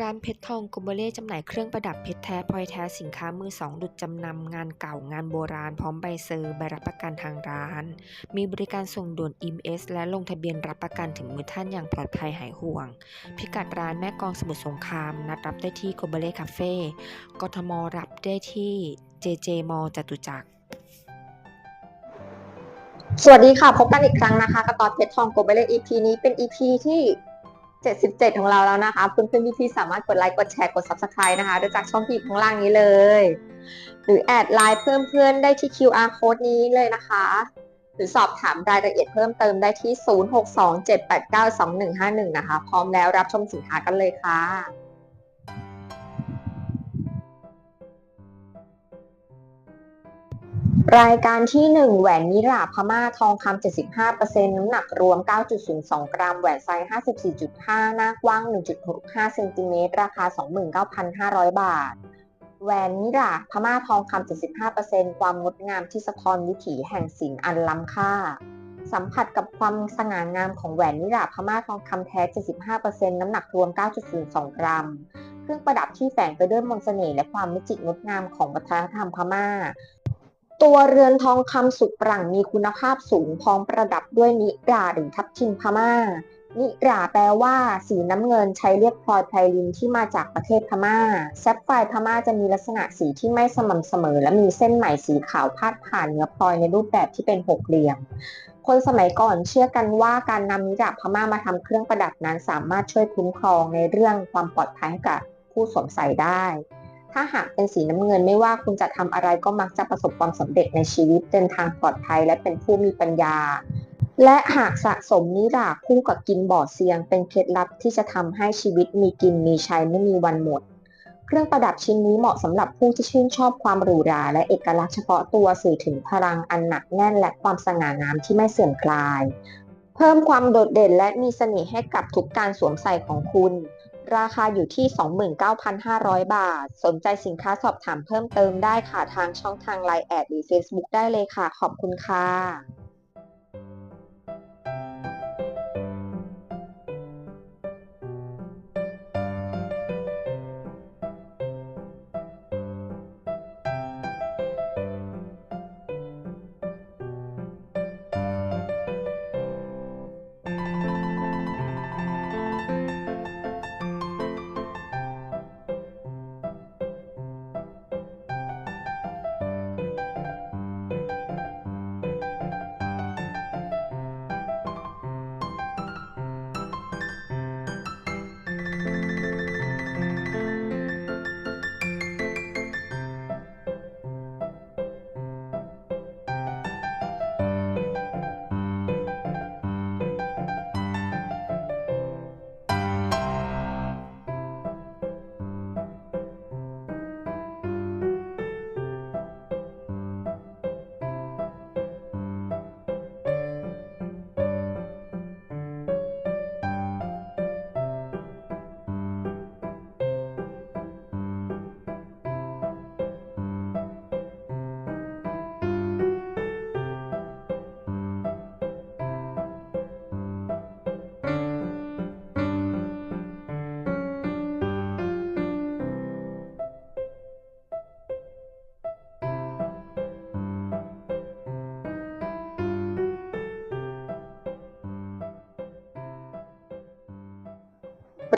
ร้านเพชรทองโกโบเล่จำหน่ายเครื่องประดับเพชรแท้พลอยแท้สินค้ามือสองดุจจำนำงานเก่างานโบราณพร้อมใบเซอร์ใบรับประกันทางร้าน มีบริการส่งด่วน EMS และลงทะเบียนรับประกันถึงมือท่านอย่างปลอดภัยหายห่วง พิกัดร้านแม่กองสมุทรสงคราม นัดรับได้ที่โกโบเล่คาเฟ่กทมรับได้ที่ JJ มอจตุจักรสวัสดีค่ะ พบกันอีกครั้งนะคะกระตอนเพชรทองโกลบอล EP นี้เป็น EP ที่ 77 ของเราแล้วนะคะ เพื่อนๆพี่ๆสามารถกดไลค์กดแชร์กด Subscribe นะคะด้วยจากช่องที่ข้างล่างนี้เลย หรือแอดไลน์เพื่อนๆได้ที่ QR code นี้เลยนะคะ หรือสอบถามรายละเอียดเพิ่มเติมได้ที่ 0627892151 นะคะ พร้อมแล้วรับชมสินค้ากันเลยค่ะ รายการที่ 1 แหวนนิราพม่าทองคำ 75%น้ำหนักรวม 9.02 กรัม แหวนไซส์ 54.5 หน้ากว้าง 1.65 เซนติเมตร ราคา 29,500 บาท แหวนนิราพม่าทองคำ 75%ความงดงามที่สะท้อนวิถีแห่งศิลป์อันล้ำค่า สัมผัสกับความสง่างามของแหวนนิราพม่าทองคำแท้ 75%น้ำหนักรวม 9.02 กรัมเครื่องประดับที่แฝงไปด้วยมนต์เสน่ห์และความมิจิตรงดงามของวัฒนธรรมพม่า ตัวเรือนทองคำสุกปรั่งมีคุณภาพสูงพร้อมประดับด้วยนิราหรือทับทิมพม่า นิราแปลว่า สีน้ำเงินใช้เรียกพลอยไพลินที่มาจากประเทศพม่าแซฟไฟร์พม่าจะมีลักษณะสีที่ไม่สม่ำเสมอ และมีเส้นไหมสีขาวพาดผ่านเนื้อพลอยในรูปแบบที่เป็นหกเหลี่ยม คนสมัยก่อนเชื่อกันว่าการนำนิราพม่ามาทำเครื่องประดับนั้นสามารถช่วยคุ้มครองในเรื่องความปลอดภัยให้กับผู้สวมใส่ได้ ถ้าหากเป็นสีน้ำเงินไม่ว่าคุณจะทำอะไรก็มักจะประสบความสำเร็จในชีวิตเดินทางปลอดภัยและเป็นผู้มีปัญญา และหากสะสมนิราคู่กับกินบ่อเซียง เป็นเคล็ดลับที่จะทำให้ชีวิตมีกินมีใช้ไม่มีวันหมด เครื่องประดับชิ้นนี้เหมาะสำหรับผู้ที่ชื่นชอบความหรูหราและเอกลักษณ์เฉพาะตัวสื่อถึงพลังอันหนักแน่นและความสง่างามที่ไม่เสื่อมคลาย เพิ่มความโดดเด่นและมีเสน่ห์ให้กับทุกการสวมใส่ของคุณ ราคาอยู่ที่ 29,500 บาท สนใจสินค้าสอบถามเพิ่มเติมได้ค่ะทางช่องทาง Line แอดหรือ Facebook ได้เลยค่ะ ขอบคุณค่ะ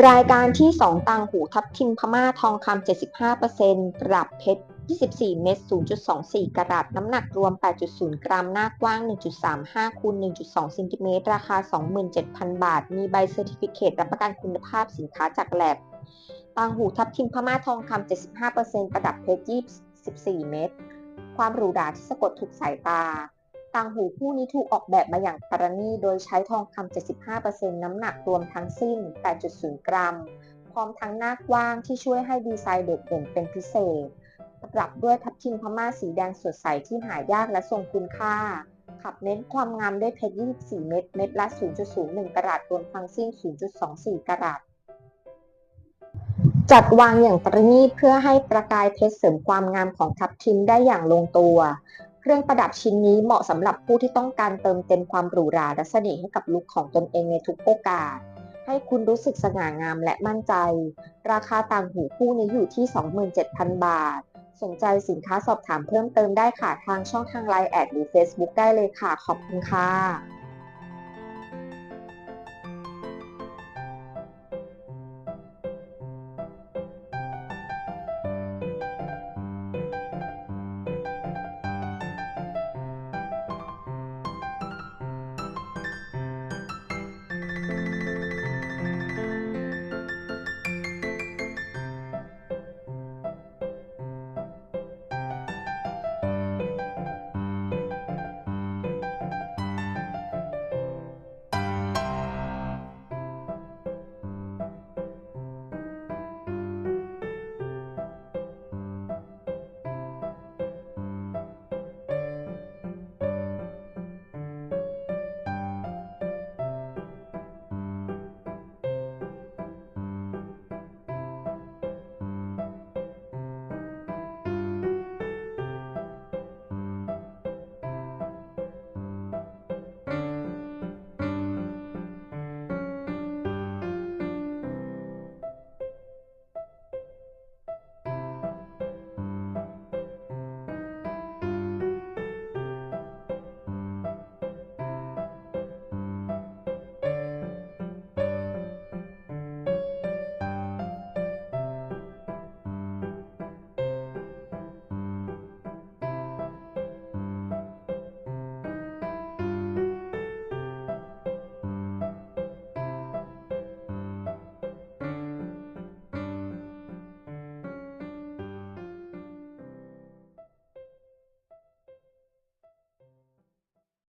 รายการที่ 2 ต่างหูทับทิมพม่าทองคำ 75%ปรับเพชร 24 เม็ด 0.24 กรัตน้ำหนักรวม 8.0 กรัม หน้ากว้าง 1.35คูณ1.2เซนติเมตร ราคา 27,000 บาท มีใบเซอร์ติฟิเคตรับประกันคุณภาพสินค้าจากแลบต่างหูทับทิมพม่าทองคำ 75%ประดับเพชร 24 เม็ด ความหรูหราที่สะกดทุกสายตา ต่างหูคู่นี้ถูกออกแบบมาอย่างประณีตโดยใช้ทองคำ 75%น้ำหนักรวมทั้งสิ้น 8.0 กรัม พร้อมทั้งหน้ากว้างที่ช่วยให้ดีไซน์โดดเด่นเป็นพิเศษ ประดับด้วยทับทิมพม่าสีแดงสดใสที่หายากและทรงคุณค่า ขับเน้นความงามด้วยเพชร 24 เม็ด เม็ดละ 0.01 กรัตรวมทั้งสิ้น 0.24 กรัตจัดวางอย่างประณีตเพื่อให้ประกายเพชรเสริมความงามของทับทิมได้อย่างลงตัว เครื่องประดับชิ้นนี้เหมาะสำหรับผู้ที่ต้องการเติมเต็มความหรูหราและเสน่ห์ให้กับลุคของตนเองในทุกโอกาส ให้คุณรู้สึกสง่างามและมั่นใจ ราคาต่างหูคู่นี้อยู่ที่ 27,000 บาท สนใจสินค้าสอบถามเพิ่มเติมได้ค่ะทางช่องทางไลน์แอดหรือ Facebook ได้เลยค่ะ ขอบคุณค่ะ